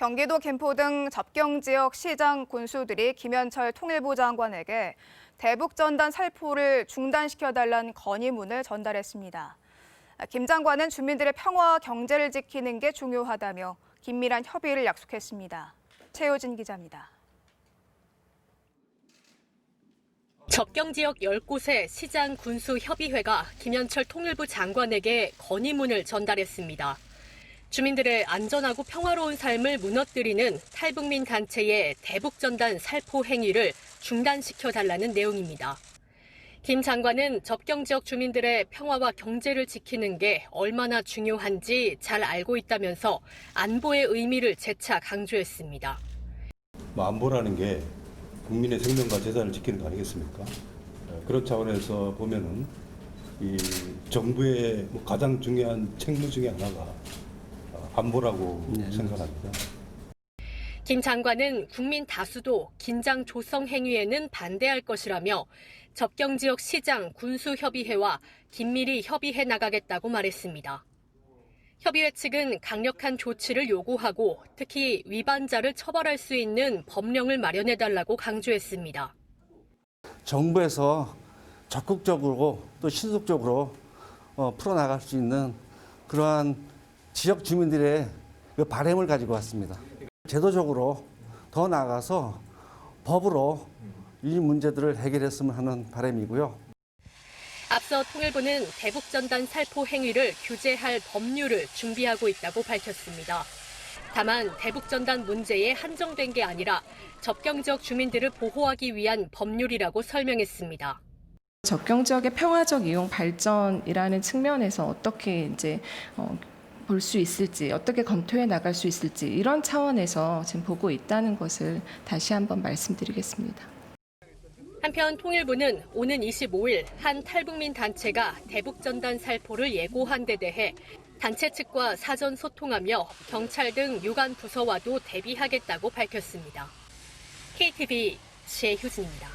경기도 김포 등 접경 지역 시장 군수들이 김현철 통일부 장관에게 대북 전단 살포를 중단시켜달라는 건의문을 전달했습니다. 김 장관은 주민들의 평화와 경제를 지키는 게 중요하다며 긴밀한 협의를 약속했습니다. 최효진 기자입니다. 접경 지역 10곳의 시장 군수 협의회가 김현철 통일부 장관에게 건의문을 전달했습니다. 주민들의 안전하고 평화로운 삶을 무너뜨리는 탈북민 단체의 대북전단 살포 행위를 중단시켜 달라는 내용입니다. 김 장관은 접경 지역 주민들의 평화와 경제를 지키는 게 얼마나 중요한지 잘 알고 있다면서 안보의 의미를 재차 강조했습니다. 뭐 안보라는 게 국민의 생명과 재산을 지키는 거 아니겠습니까? 어, 그런 차원에서 보면은 이 정부의 뭐 가장 중요한 책무 중에 하나가 어, 안보라고 생각합니다. 김 장관은 국민 다수도 긴장 조성 행위에는 반대할 것이라며 접경 지역 시장 군수 협의회와 긴밀히 협의해 나가겠다고 말했습니다. 협의회 측은 강력한 조치를 요구하고 특히 위반자를 처벌할 수 있는 법령을 마련해 달라고 강조했습니다. 정부에서 적극적으로 또 신속적으로 어, 풀어나갈 수 있는 그러한 지역 주민들의 그 바램을 가지고 왔습니다. 제도적으로 더 나아가서 법으로 이 문제들을 해결했으면 하는 바람이고요. 앞서 통일부는 대북전단 살포 행위를 규제할 법률을 준비하고 있다고 밝혔습니다. 다만 대북전단 문제에 한정된 게 아니라 접경 지역 주민들을 보호하기 위한 법률이라고 설명했습니다. 접경 지역의 평화적 이용 발전이라는 측면에서 어떻게 이제 볼 수 있을지, 어떻게 검토해 나갈 수 있을지 이런 차원에서 지금 보고 있다는 것을 다시 한번 말씀드리겠습니다. 한편 통일부는 오는 25일 한 탈북민 단체가 대북 전단 살포를 예고한 데 대해 단체 측과 사전 소통하며 경찰 등 유관 부서와도 대비하겠다고 밝혔습니다. KTV 최효진입니다.